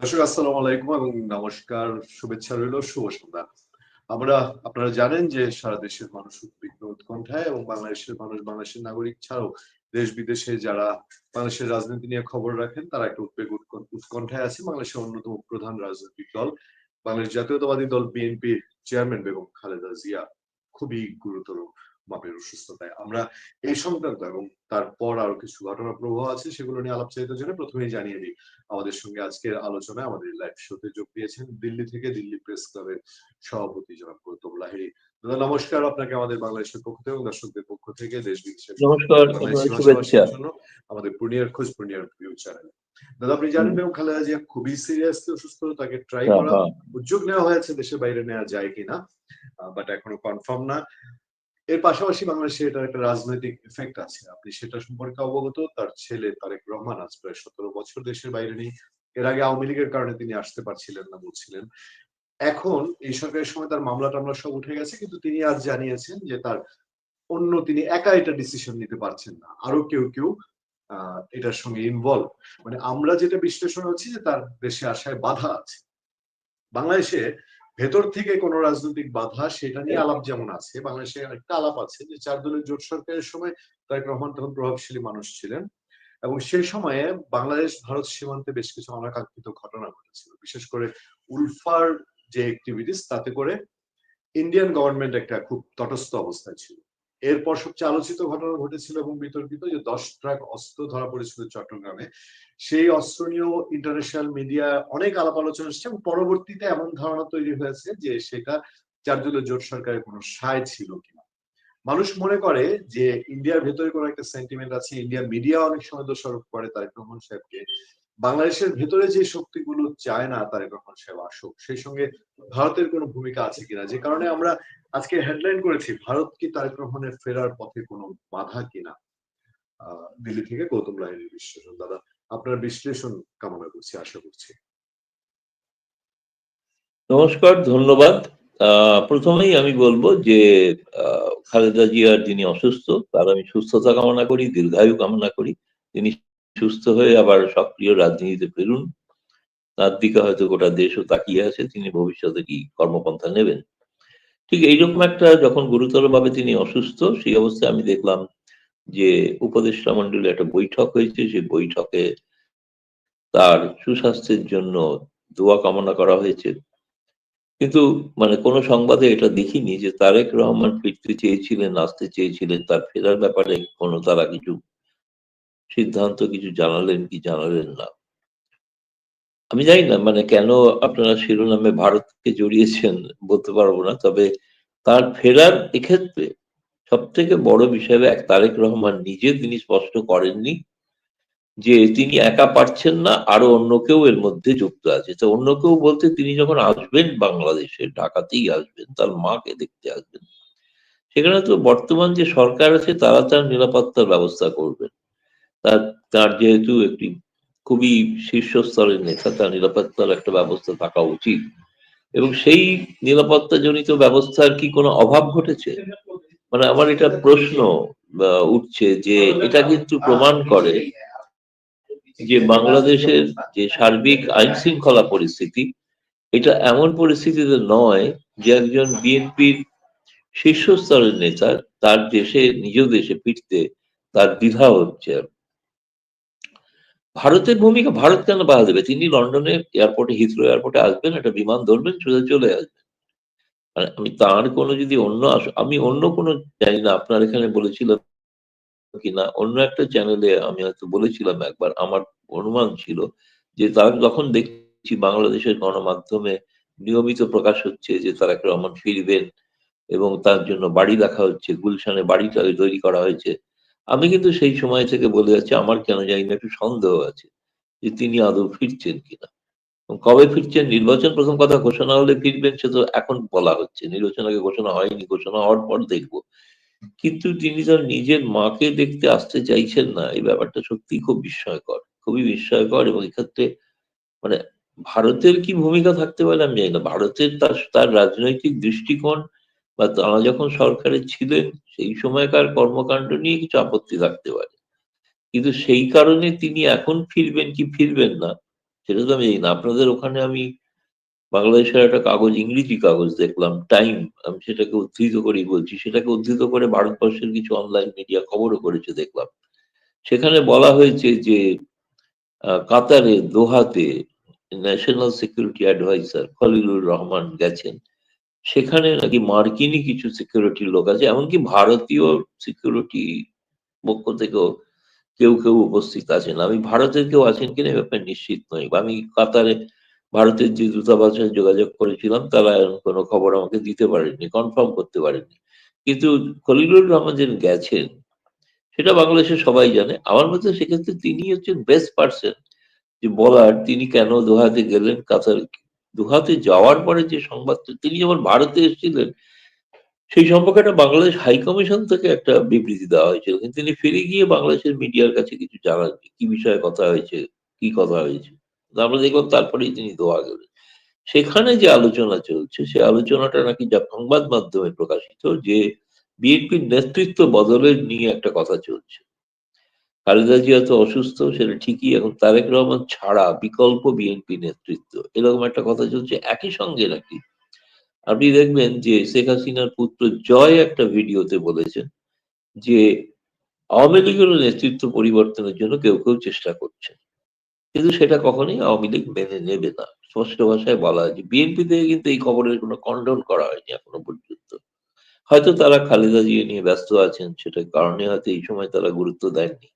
দর্শক, আসসালামু আলাইকুম এবং নমস্কার, শুভেচ্ছা রইল, শুভ সন্ধ্যা। আমরা, আপনারা জানেন যে সারা দেশের মানুষ উদ্বিগ্ন উৎকণ্ঠায় এবং বাংলাদেশের মানুষ বাংলাদেশের নাগরিক ছাড়াও দেশ বিদেশে যারা বাংলাদেশের রাজনীতি নিয়ে খবর রাখেন, তারা একটা উদ্বেগ উৎকণ- উৎকণ্ঠায় আছে। বাংলাদেশের অন্যতম প্রধান রাজনৈতিক দল, বাংলাদেশ জাতীয়তাবাদী দল বিএনপি চেয়ারম্যান বেগম খালেদা জিয়া। খুবই গুরুতর মাপের অসুস্থতায়। আমরা এই সংক্রান্ত এবং তারপর আরও কিছু ঘটনা প্রবাহ আছে সেগুলো নিয়ে আলাপচারিতার জন্য প্রথমেই জানিয়ে দিই আমাদের সঙ্গে আজকের আলোচনায় আমাদের লাইভ শোতে যোগ দিয়েছেন দিল্লি থেকে দিল্লি প্রেস ক্লাবের সভাপতি জনাব গৌতম লাহিড়ী। দাদা নমস্কার আপনাকে আমাদের বাংলাদেশের পক্ষ থেকে এবং দর্শকদের পক্ষ থেকে দেশ বিদেশের আমাদের পূর্ণিয়ার খোঁজ পূর্ণিয়ার ভিউ চ্যানেলে দাদা আপনি জানেন। বেগম খালেদা জিয়া খুবই সিরিয়াসলি অসুস্থ তাকে ট্রাই হ্যাঁ, করা হ্যাঁ। উদ্যোগ নেওয়া হয়েছে দেশের বাইরে নেওয়া যায় কিনা বাট এখনও কনফার্ম না। এর পাশাপাশি বাংলাদেশে এটার একটা রাজনৈতিক এফেক্ট আছে। আপনি সেটা সম্পর্কে অবগত, তার ছেলে তারেক রহমান আজ প্রায় সতেরো বছর দেশের বাইরে নেই। এর আগে আওয়ামী লীগের কারণে তিনি আসতে পারছিলেন না বলছিলেন। এখন এই সরকারের সময় তার মামলা টামলা সব উঠে গেছে, কিন্তু তিনি আজ জানিয়েছেন যে তার অন্য তিনি একা এটা ডিসিশন নিতে পারছেন না। আরও কেউ কেউ এটার সঙ্গে ইনভলভ মানে আমরা যেটা বিশ্লেষণ হচ্ছে যে তার দেশে আসায় বাধা আছে। বাংলাদেশে ভেতর থেকে কোন রাজনৈতিক বাধা সেটা নিয়ে আলাপ যেমন আছে বাংলাদেশে একটা আলাপ আছে যে চার দলের জোট সরকারের সময় তারেক রহমান তখন প্রভাবশালী মানুষ ছিলেন এবং সেই সময়ে বাংলাদেশ ভারত সীমান্তে বেশ কিছু অনাকাঙ্ক্ষিত ঘটনা ঘটেছিল। বিশেষ করে উলফার যে অ্যাক্টিভিটিস তাতে করে ইন্ডিয়ান গভর্নমেন্ট একটা খুব তটস্থ অবস্থায় ছিল। এরপর সবচেয়ে আলোচিত ঘটনা ঘটেছিল এবং বিতর্কিত যে দশ ট্রাক অস্ত্র ধরা পড়েছিল চট্টগ্রামে। সেই অস্ত্র নিয়েও ইন্টারন্যাশনাল মিডিয়া অনেক আলাপ আলোচনা এসেছে এবং পরবর্তীতে এমন ধারণা তৈরি হয়েছে যে সেটা চারদলীয় জোট সরকারের কোনো সায় ছিল কিনা। মানুষ মনে করে যে ইন্ডিয়ার ভেতরে কোনো একটা সেন্টিমেন্ট আছে, ইন্ডিয়ার মিডিয়া অনেক সময় দোষারোপ করে তারেক রহমান সাহেবকে। বাংলাদেশের ভেতরে যে শক্তিগুলো চায় না তারেক রহমান সাহেব আসুক, সেই সঙ্গে ভারতের কোনো ভূমিকা আছে কিনা? যে কারণে আমরা আজকে হেডলাইন করেছি, ভারত কি তারেক রহমানের ফেরার পথে কোনো বাধা কিনা? দিল্লি থেকে গৌতম লাহিনীর বিশ্লেষণ। দাদা, আপনার বিশ্লেষণ কামনা করছি, আশা করছি। নমস্কার, ধন্যবাদ। প্রথমেই আমি বলব যে খালেদা জিয়ার যিনি অসুস্থ, তার আমি সুস্থতা কামনা করি, দীর্ঘায়ু কামনা করি। তিনি সুস্থ হয়ে আবার সক্রিয় রাজনীতিতে ফিরুন তার দিকে হয়তো গোটা দেশও তাকিয়ে আছে, তিনি ভবিষ্যতে কি কর্মপন্থা নেবেন? ঠিক এইরকম একটা যখন গুরুতরভাবে তিনি অসুস্থ, সেই অবস্থায় আমি দেখলাম যে উপদেষ্টা মন্ডলীর একটা বৈঠক হয়েছে। সেই বৈঠকে তার সুস্বাস্থ্যের জন্য দোয়া কামনা করা হয়েছে। কিন্তু মানে কোনো সংবাদে এটা দেখিনি যে তারেক রহমান ফিরতে চেয়েছিলেন, আসতে চেয়েছিলেন, তার ফেরার ব্যাপারে কোনো তারা কিছু সিদ্ধান্ত কিছু জানালেন কি জানালেন না? আমি জানি না মানে কেন আপনারা শিরোনামে ভারতকে জড়িয়েছেন বলতে পারব না, তবে তার ফেরার এক্ষেত্রে সব থেকে বড় বিষয় এক তারেক রহমান নিজে তিনি স্পষ্ট করেননি যে তিনি একা পারছেন না আরও অন্য কেউ এর মধ্যে যুক্ত আছে। তো অন্য কেউ বলতে তিনি যখন আসবেন বাংলাদেশে, ঢাকাতেই আসবেন, তার মাকে দেখতে আসবেন, সেখানে তো বর্তমান যে সরকার আছে তারা তার নিরাপত্তার ব্যবস্থা করবেন। তার তার যেহেতু একটি খুবই শীর্ষস্তরের নেতা, তার নিরাপত্তার একটা ব্যবস্থা থাকা উচিত। এবং সেই নিরাপত্তা জনিত ব্যবস্থার কি কোনো অভাব ঘটেছে? মানে আমার এটা প্রশ্ন উঠছে যে এটা কিন্তু প্রমাণ করে যে বাংলাদেশের যে সার্বিক আইন শৃঙ্খলা পরিস্থিতি, এটা এমন পরিস্থিতিতে নয় যে একজন বিএনপির শীর্ষস্তরের নেতা তার দেশে, নিজ দেশে ফিরতে তার দ্বিধা হচ্ছে। ভারতের ভূমিকা, ভারত কেন বাধা দেবে? তিনি লন্ডনে এয়ারপোর্টে হিথ্রো এয়ারপোর্টে আসবেন, একটা বিমান ধরবেন, সোজা চলে আসবেন। মানে আমি তার কোনো যদি অন্য আমি অন্য কোনো, জানি না, আপনার এখানে বলেছিলাম কিনা, অন্য একটা চ্যানেলে আমি হয়তো বলেছিলাম একবার, আমার অনুমান ছিল যে তারা যখন দেখছি বাংলাদেশের গণমাধ্যমে নিয়মিত প্রকাশ হচ্ছে যে তারেক রহমান ফিরবেন এবং তার জন্য বাড়ি দেখা হচ্ছে, গুলশানে বাড়িটা তৈরি করা হয়েছে আমি কিন্তু সেই সময় থেকে বলে যাচ্ছি, আমার কেন জানি না একটু সন্দেহ আছে যে তিনি আদৌ ফিরছেন কিনা। কবে ফিরছেন? নির্বাচন প্রথম কথা ঘোষণা হলে ফিরবেন সে তো এখন বলা হচ্ছে। নির্বাচন আগে ঘোষণা হয়নি, ঘোষণা হওয়ার পর দেখব। কিন্তু তিনি তার নিজের মাকে দেখতে আসতে চাইছেন না, এই ব্যাপারটা সত্যিই খুব বিস্ময়কর, খুবই বিস্ময়কর এবং এক্ষেত্রে মানে ভারতের কি ভূমিকা থাকতে পারে আমি জানি না। ভারতের তার তার রাজনৈতিক দৃষ্টিকোণ বা তারা যখন সরকারে ছিলেন সেই সময়কার কর্মকাণ্ড নিয়ে কিছু আপত্তি থাকতে পারে। কিন্তু সেই কারণে তিনি এখন ফিরবেন কি ফিরবেন না, সেটা তো আমি জানি না। আপনাদের ওখানে আমি বাংলাদেশের একটা কাগজ, ইংরেজি কাগজ দেখলাম, টাইম, আমি সেটাকে উদ্ধৃত করেই বলছি। সেটাকে উদ্ধৃত করে ভারতবর্ষের কিছু অনলাইন মিডিয়া খবরও করেছে দেখলাম। সেখানে বলা হয়েছে যে কাতারে, দোহাতে, national security adviser Khalilur Rahman গেছেন। সেখানে নাকি মার্কিনই কিছু সিকিউরিটির লোক আছে, এমনকি ভারতীয় সিকিউরিটি পক্ষ থেকেও কেউ কেউ উপস্থিত আছেন। আমি ভারতের কেউ আছেন কিনা ব্যাপারে নিশ্চিত নই। আমি কাতারে ভারতের যে দূতাবাসে যোগাযোগ করেছিলাম, তারা কোনো খবর আমাকে দিতে পারেননি কনফার্ম করতে পারেননি। কিন্তু খলিলুর রহমান যে গেছেন, সেটা বাংলাদেশে সবাই জানে। আমার মতে সেক্ষেত্রে তিনি হচ্ছেন বেস্ট পার্সন যে বলার তিনি কেন দোহাতে গেলেন কাতার দোহাতে যাওয়ার পরে যে সংবাদ তিনি যখন ভারতে এসেছিলেন, সেই সম্পর্কে একটা বাংলাদেশ হাইকমিশন থেকে একটা বিবৃতি দেওয়া হয়েছিল। কিন্তু তিনি ফিরে গিয়ে বাংলাদেশের মিডিয়ার কাছে কিছু জানাননি কি বিষয়ে কথা হয়েছে, কি কথা হয়েছে। আমরা দেখলাম তারপরেই তিনি দোয়া গেলেন। সেখানে যে আলোচনা চলছে, সে আলোচনাটা নাকি যা সংবাদ মাধ্যমে প্রকাশিত, যে বিএনপির নেতৃত্ব বদলের নিয়ে একটা কথা চলছে। খালেদা জিয়া তো অসুস্থ, সেটা ঠিকই এখন তারেক রহমান ছাড়া বিকল্প বিএনপি নেতৃত্ব। এরকম একটা কথা চলছে, একই সঙ্গে নাকি? আপনি দেখবেন যে শেখ হাসিনার পুত্র জয় একটা ভিডিওতে বলেছেন যে আওয়ামী লীগের নেতৃত্ব পরিবর্তনের জন্য কেউ কেউ চেষ্টা করছে। কিন্তু সেটা কখনোই আওয়ামী লীগ মেনে নেবে না। স্পষ্ট ভাষায় বলা আছে, বিএনপি থেকে কিন্তু এই খবরের কোনো কন্ডন করা হয়নি এখনও পর্যন্ত। হয়তো তারা খালেদা জিয়া নিয়ে ব্যস্ত আছেন, সেটার কারণে হয়তো এই সময় তারা গুরুত্ব দেননি।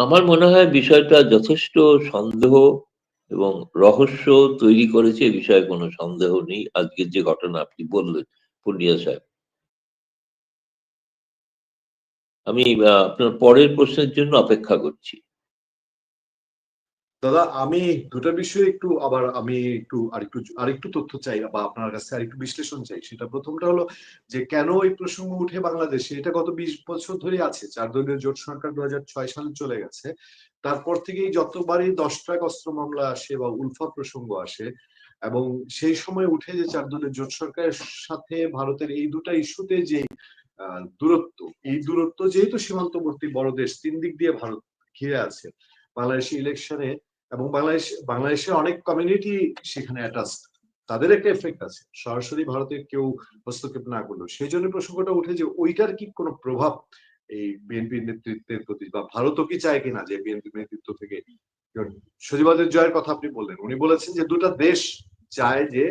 আমার মনে হয় বিষয়টা যথেষ্ট সন্দেহ এবং রহস্য তৈরি করেছে, এ বিষয়ে কোনো সন্দেহ নেই। আজকের যে ঘটনা আপনি বললেন পুন্ডিয়া সাহেব। আমি আপনার পরের প্রশ্নের জন্য অপেক্ষা করছি। দাদা, আমি দুটা বিষয়ে একটু আবার আমি একটু আরেকটু আরেকটু তথ্য চাই বা আপনার কাছে আরেকটু বিশ্লেষণ চাই। সেটা প্রথমটা হলো যে কেন এই প্রসঙ্গ উঠে বাংলাদেশে? এটা গত বিশ বছর ধরে আছে। চার দলীয় জোট সরকার দুই হাজার ছয় সালে চলে গেছে। তারপর থেকেই যতবারই দশ ট্রাক অস্ত্র মামলা আসে বা উলফা প্রসঙ্গ আসে এবং সেই সময় উঠে যে চার দলীয় জোট সরকারের সাথে ভারতের এই দুটা ইস্যুতে যে দূরত্ব, এই দূরত্ব যেহেতু সীমান্তবর্তী বড় দেশ, তিন দিক দিয়ে ভারত ঘিরে আছে। বাংলাদেশি ইলেকশনে এবং বাংলাদেশ, বাংলাদেশের অনেক কমিউনিটি সেখানে অ্যাটাচ তাদের একটা এফেক্ট আছে। সরাসরি ভারতে কেউ হস্তক্ষেপ না করল সেই জন্য প্রসঙ্গটা উঠে যে ওইটার কি কোনো প্রভাব এই বিএনপি নেতৃত্বের প্রতি? বা ভারতও কি চায় কিনা যে বিএনপি নেতৃত্ব থেকে? সজিবাদের জয়ের কথা আপনি বললেন। উনি বলেছেন যে দুটা দেশ চায় যে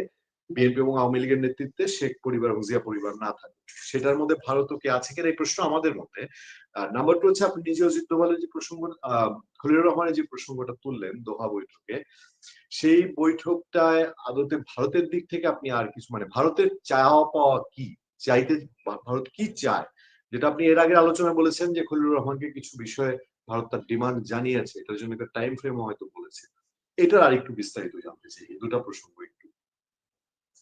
বিএনপি এবং আওয়ামী লীগের নেতৃত্বে শেখ পরিবার এবং জিয়া পরিবার না থাকে। সেটার মধ্যে ভারতও কি আছে কিনা এই প্রশ্ন আমাদের মধ্যে নাম্বার টু হচ্ছে আপনি নিজে অজিত দোভালের যে প্রসঙ্গ, আহ, খলিলুর রহমানের যে প্রসঙ্গটা তুললেন দোহা বৈঠকে, সেই বৈঠকটায় আদতে ভারতের দিক থেকে আপনি আর কিছু মানে ভারতের চাওয়া পাওয়া কি, চাইতে ভারত কি চায়, যেটা আপনি এর আগে আলোচনায় বলেছেন যে খলিলুর রহমানকে কিছু বিষয়ে ভারত তার ডিমান্ড জানিয়েছে, এটার জন্য একটা টাইম ফ্রেমও হয়তো বলেছে। এটার আর একটু বিস্তারিত জানতে চাই দুটা প্রসঙ্গ একটু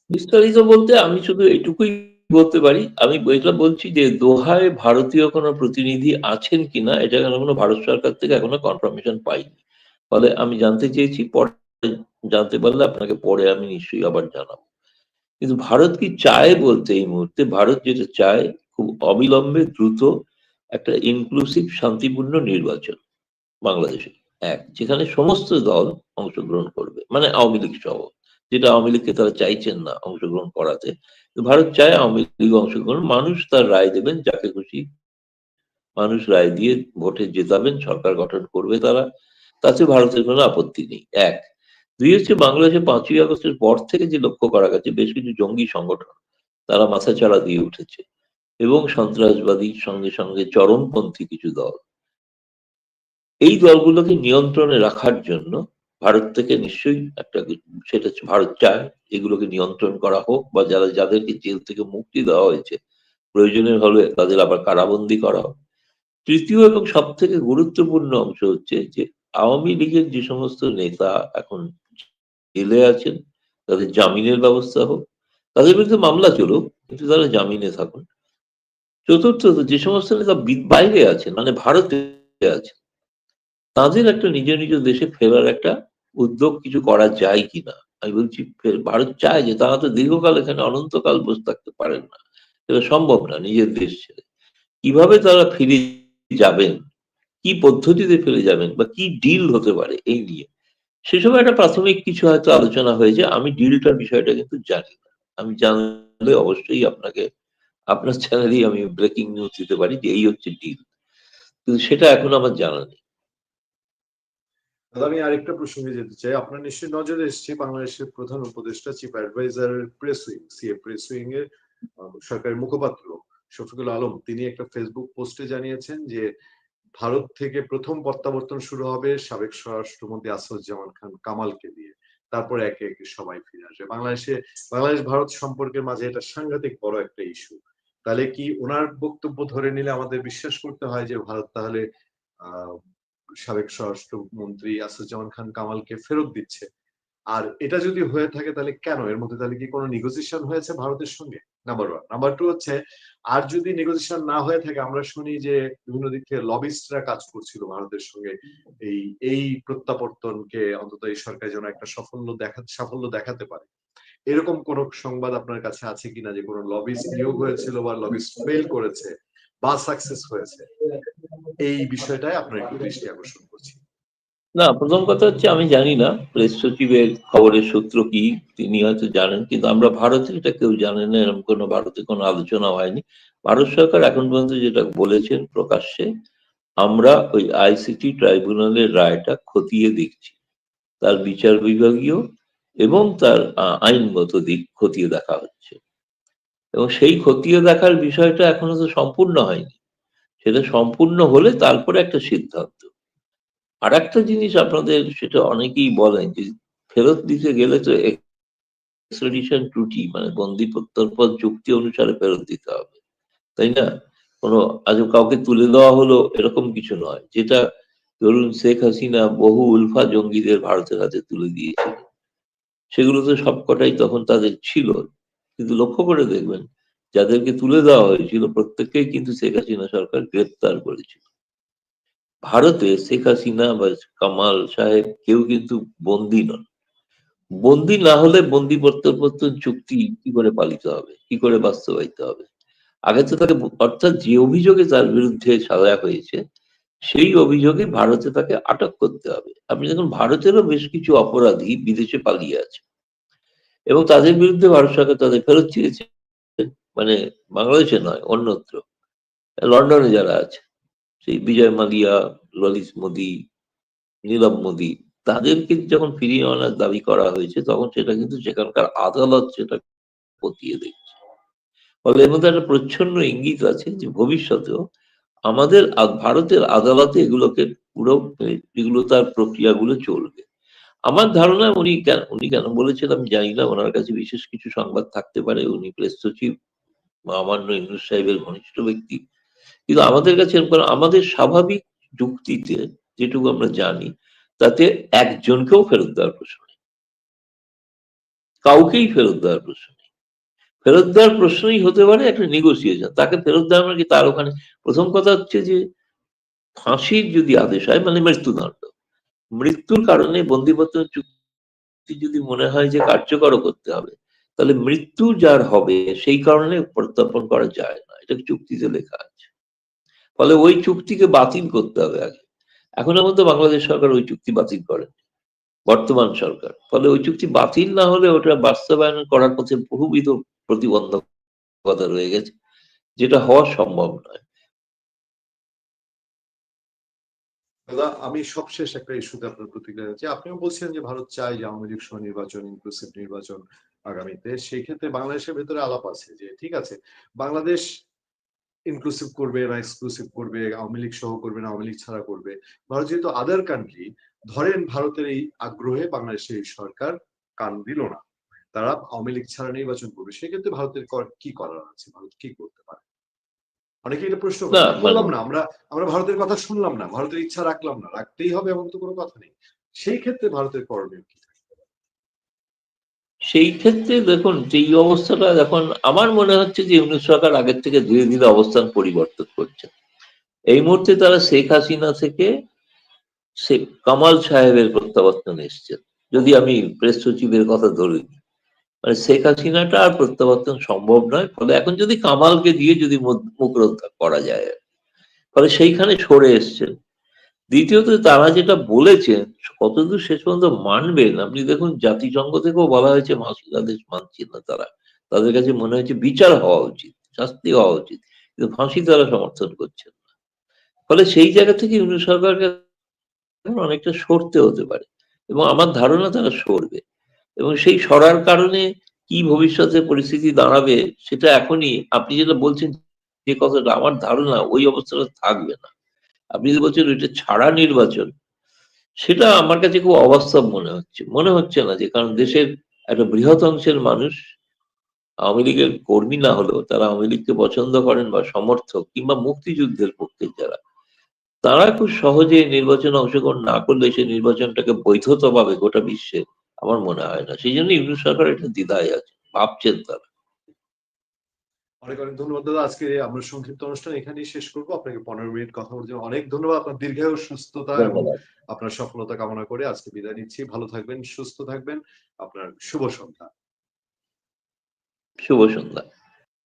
বিস্তারিত বলতে আমি শুধু এটুকুই বলতে পারি, আমি এটা বলছি যে দোহায় ভারতীয় কোনো প্রতিনিধি আছেন কিনা, এটা কোনো ভারত সরকার থেকে এখনও কনফার্মেশন পাইনি। ফলে আমি জানতে চেয়েছি, পরে জানতে পারলে আপনাকে পরে আমি নিশ্চয়ই আবার জানাব। কিন্তু ভারত কি চায় বলতে এই মুহূর্তে? ভারত যেটা চায়, খুব অবিলম্বে দ্রুত একটা ইনক্লুসিভ শান্তিপূর্ণ নির্বাচন বাংলাদেশে। এক, যেখানে সমস্ত দল অংশগ্রহণ করবে মানে আওয়ামী লীগ সহ। যেটা আওয়ামী লীগকে তারা চাইছেন না অংশগ্রহণ করাতে। ভারত চায় আওয়ামী লীগ অংশগ্রহণ, মানুষ তার রায় দেবেন, যাকে খুশি মানুষ রায় দিয়ে ভোটে জেতাবেন, সরকার গঠন করবে তারা। তাতে ভারতের কোনো আপত্তি নেই। এক। দুই হচ্ছে বাংলাদেশে পাঁচই আগস্টের পর থেকে যে লক্ষ্য করা গেছে, বেশ কিছু জঙ্গি সংগঠন তারা মাথাচাড়া দিয়ে উঠেছে এবং সন্ত্রাসবাদী সঙ্গে সঙ্গে চরমপন্থী কিছু দল। এই দলগুলোকে নিয়ন্ত্রণে রাখার জন্য ভারত থেকে নিশ্চয়ই একটা সেটা ভারত চায় এগুলোকে নিয়ন্ত্রণ করা হোক বা যারা যাদেরকে জেল থেকে মুক্তি দেওয়া হয়েছে প্রয়োজনের হলে তাদের আবার কারাবন্দি করা হোক। তৃতীয় এবং সব থেকে গুরুত্বপূর্ণ অংশ হচ্ছে যে আওয়ামী লীগের যে সমস্ত নেতা এখন জেলে আছেন, তাদের জামিনের ব্যবস্থা হোক, তাদের বিরুদ্ধে মামলা চলুক, কিন্তু তারা জামিনে থাকুন। চতুর্থত, যে সমস্ত নেতা বাইরে আছেন মানে ভারতে আছেন তাদের একটা নিজ নিজ দেশে ফেরার একটা উদ্যোগ কিছু করা যায় কিনা? আমি বলছি, ফের- ভারত চায় যে তারা তো দীর্ঘকাল এখানে অনন্তকাল বসে থাকতে পারেন না। এটা সম্ভব না নিজের দেশ ছেড়ে। কীভাবে তারা ফিরে যাবেন? কি পদ্ধতিতে ফেলে যাবেন? বা কি ডিল হতে পারে এই নিয়ে? সেসব একটা প্রাথমিক কিছু হয়তো আলোচনা হয়েছে আমি ডিলটার বিষয়টা কিন্তু জানি না। আমি জানলে অবশ্যই আপনাকে, আপনার চ্যানেলেই আমি ব্রেকিং নিউজ দিতে পারি যে এই হচ্ছে ডিল কিন্তু সেটা এখন আমার জানা নেই। আমি আরেকটা প্রসঙ্গে যেতে চাই। আপনার নিশ্চয়ই নজরে এসেছে বাংলাদেশের প্রধান উপদেষ্টা chief adviser press wing CA press wing এর আহ, সরকারি মুখপাত্র শফিকুল আলম। তিনি একটা ফেসবুক পোস্টে জানিয়েছেন যে ভারত থেকে প্রথম প্রত্যাবর্তন শুরু হবে সাবেক স্বরাষ্ট্রমন্ত্রী আসাদুজ্জামান খান কামালকে দিয়ে তারপরে একে একে সবাই ফিরে আসবে। বাংলাদেশে বাংলাদেশ ভারত সম্পর্কের মাঝে এটা সাংঘাতিক বড় একটা ইস্যু তাহলে কি ওনার বক্তব্য ধরে নিলে আমাদের বিশ্বাস করতে হয় যে ভারত তাহলে সাবেক স্বরাষ্ট্রমন্ত্রী আসাদুজ্জামান খান কামালকে ফেরত দিচ্ছে। আর এটা যদি হয়ে থাকে তাহলে কেন? এর মধ্যে তাহলে কি কোনো নেগোসিয়েশন হয়েছে ভারতের সঙ্গে? নাম্বার ওয়ান নাম্বার টু হচ্ছে, আর যদি নেগোসিয়েশন না হয়ে থাকে, আমরা শুনি যে বিভিন্ন দিক থেকে লবিস্টরা কাজ করছিল ভারতের সঙ্গে। এই এই প্রত্যাবর্তনকে অন্তত এই সরকার যেন একটা সাফল্য দেখা, সাফল্য দেখাতে পারে। এরকম কোন সংবাদ আপনার কাছে আছে কিনা যে কোনো লবিস্ট নিয়োগ হয়েছিল বা লবিস্ট ফেল করেছে? বা সাকসেস হয়েছে। এই বিষয়টায় আপনার একটু দৃষ্টি আকর্ষণ করছি। না, প্রথম কথা হচ্ছে আমি জানি না প্রেস সচিবের খবরের সূত্র কি, তিনি হয়তো জানেন, কিন্তু আমরা ভারতে এটা কেউ জানে না, এরকম কোনো ভারতে কোনো আলোচনা হয়নি। ভারত সরকার এখন পর্যন্ত যেটা বলেছেন প্রকাশ্যে, আমরা ওই আইসিটি ট্রাইব্যুনালের রায়টা খতিয়ে দেখছি। তার বিচার বিভাগীয় এবং তার আইনগত দিক খতিয়ে দেখা হচ্ছে। এবং সেই খতিয়ে দেখার বিষয়টা এখনও তো সম্পূর্ণ হয়নি। সেটা সম্পূর্ণ হলে তারপরে একটা সিদ্ধান্ত। আর একটা জিনিস আপনাদের সেটা অনেকেই বলেন যে ফেরত দিতে গেলে তো এক্সট্রাডিশন ত্রুটি মানে বন্দি প্রত্যর্পণ চুক্তি অনুসারে ফেরত দিতে হবে। তাই না? কোনো আজ কাউকে তুলে দেওয়া হলো এরকম কিছু নয়। যেটা ধরুন শেখ হাসিনা বহু উলফা জঙ্গিদের ভারতের হাতে তুলে দিয়েছিল সেগুলো তো সবকটাই তখন তাদের ছিল। কিন্তু লক্ষ্য করে দেখবেন, যাদেরকে তুলে দেওয়া হয়েছিল, প্রত্যেককেই কিন্তু শেখ হাসিনা সরকার গ্রেপ্তার করেছিল। ভারতে শেখ হাসিনা বা কামাল সাহেব কেউ কিন্তু বন্দী নন। বন্দি না হলে বন্দী প্রত্যাবর্তন চুক্তি কি করে পালিত হবে? কি করে বাস্তবায়িত হবে? আগে তো তাকে অর্থাৎ যে অভিযোগে তার বিরুদ্ধে সাজা হয়েছে, সেই অভিযোগে ভারতে তাকে আটক করতে হবে। আপনি দেখুন, ভারতেরও বেশ কিছু অপরাধী বিদেশে পালিয়ে আছে। এবং তাদের বিরুদ্ধে ভারত সরকার তাদের ফেরত চেয়েছে। মানে বাংলাদেশে নয়, অন্যত্র। লন্ডনে যারা আছে, সেই বিজয় মালিয়া, ললিত মোদি, নীলম মোদি, তাদেরকে যখন ফিরিয়ে আনার দাবি করা হয়েছে, তখন সেটা কিন্তু সেখানকার আদালত সেটা পতিয়ে দেখছে। ফলে এর মধ্যে একটা প্রচ্ছন্ন ইঙ্গিত আছে যে ভবিষ্যতেও আমাদের ভারতের আদালতে এগুলোকে পুরো এগুলো তার প্রক্রিয়াগুলো চলবে। আমার ধারণা উনি কেন উনি কেন বলেছেন আমি জানি না, ওনার কাছে বিশেষ কিছু সংবাদ থাকতে পারে, উনি প্রেস সচিব আমান্য ইন্দুর সাহেবের ঘনিষ্ঠ ব্যক্তি। কিন্তু আমাদের কাছে আমাদের স্বাভাবিক যুক্তিতে যেটুকু আমরা জানি, তাতে একজনকেও ফেরত দেওয়ার প্রশ্ন নেই। কাউকেই ফেরত দেওয়ার প্রশ্ন নেই। ফেরত দেওয়ার প্রশ্নই হতে পারে একটা নেগোসিয়েশন তাকে ফেরত দেওয়া মানে কি? তার ওখানে প্রথম কথা হচ্ছে যে ফাঁসির যদি আদেশ হয় মানে মৃত্যুদণ্ড। মৃত্যুর কারণে বন্দিপত্র চুক্তি যদি মনে হয় যে কার্যকর করতে হবে, তাহলে মৃত্যু যার হবে সেই কারণে প্রত্যার্পণ করা যায় না। এটা চুক্তিতে লেখা আছে। ফলে ওই চুক্তিকে বাতিল করতে হবে আগে। এখনও মধ্যে বাংলাদেশ সরকার ওই চুক্তি বাতিল করেন। বর্তমান সরকার। ফলে ওই চুক্তি বাতিল না হলে ওটা বাস্তবায়ন করার পথে বহুবিধ প্রতিবন্ধকতা রয়ে গেছে, যেটা হওয়া সম্ভব নয়। দাদা, আমি সবশেষ একটা ইস্যুতে আপনার প্রতিক্রিয়া যাচ্ছি আপনিও বলছেন যে ভারত চায় যে আওয়ামী লীগ সহ নির্বাচন ইনক্লুসিভ নির্বাচন আগামীতে। সেই ক্ষেত্রে বাংলাদেশের ভেতরে আলাপ আছে যে, ঠিক আছে, বাংলাদেশ ইনক্লুসিভ করবে না এক্সক্লুসিভ করবে, আওয়ামী লীগ সহ করবে না, আওয়ামী লীগ ছাড়া করবে। ভারত যেহেতু আদার কান্ট্রি ধরেন ভারতের এই আগ্রহে বাংলাদেশের সরকার কান দিল না। তারা আওয়ামী লীগ ছাড়া নির্বাচন করবে। সেক্ষেত্রে ভারতের কি করার আছে? ভারত কি করতে পারে? অনেকে এটা প্রশ্ন করে। না, আমরা আমরা ভারতের কথা শুনলাম না ভারতের ইচ্ছা রাখলাম না রাখতেই হবে এমন তো কোনো কথা নেই। সেই ক্ষেত্রে ভারতের করণীয় কি? সেই ক্ষেত্রে দেখুন যে এই অবস্থাটা এখন আমার মনে হচ্ছে যে ইউনিট সরকার আগের থেকে ধীরে ধীরে অবস্থান পরিবর্তন করছে। এই মুহূর্তে তারা শেখ হাসিনা থেকে শেখ কামাল সাহেবের প্রত্যাবর্তন এসছেন যদি আমি প্রেস সচিবের কথা ধরে মানে শেখ হাসিনাটা আর প্রত্যাবর্তন সম্ভব নয়। ফলে এখন যদি কামালকে দিয়ে যদি মুখ- করা যায়, ফলে সেইখানে সরে এসছেন। দ্বিতীয়ত তারা যেটা বলেছেন, কতদূর শেষ পর্যন্ত মানবেন? আপনি দেখুন, জাতিসংঘ থেকেও বলা হয়েছে মাসুদ আদেশ মানছেন না তারা। তাদের কাছে মনে হয়েছে বিচার হওয়া উচিত, শাস্তি হওয়া উচিত, কিন্তু ফাঁসি তারা সমর্থন করছেন না। ফলে সেই জায়গা থেকে ইউনিট সরকারকে অনেকটা সরতে হতে পারে। এবং আমার ধারণা তারা সরবে। এবং সেই সরার কারণে কি ভবিষ্যতে পরিস্থিতি দাঁড়াবে, সেটা এখনই আপনি যেটা বলছেন যে কথাটা আমার ধারণা ওই অবস্থাটা থাকবে না। আপনি যে বলছেন ওইটা ছাড়া নির্বাচন, সেটা আমার কাছে খুব অবাস্তব মনে হচ্ছে। মনে হচ্ছে না যে কারণ দেশের একটা বৃহৎ অংশের মানুষ, আওয়ামী লীগের কর্মী না হলেও তারা আওয়ামী লীগকে পছন্দ করেন বা সমর্থক কিংবা মুক্তিযুদ্ধের পক্ষে যারা, তারা খুব সহজে নির্বাচনে অংশগ্রহণ না করলে সেই নির্বাচনটাকে বৈধতা পাবে গোটা বিশ্বে আমার মনে হয় না। সেই জন্য ইউনিট সরকার একটা দ্বিধায় আছে ভাবছেন তারা। অনেক অনেক ধন্যবাদ দাদা। আজকে আমরা সংক্ষিপ্ত অনুষ্ঠান এখানেই শেষ করব। আপনাকে পনেরো মিনিট কথা বলতে অনেক ধন্যবাদ। আপনার দীর্ঘায়ু সুস্থতা এবং আপনার সফলতা কামনা করে আজকে বিদায় নিচ্ছি। ভালো থাকবেন সুস্থ থাকবেন। আপনার শুভ সন্ধ্যা। শুভ সন্ধ্যা।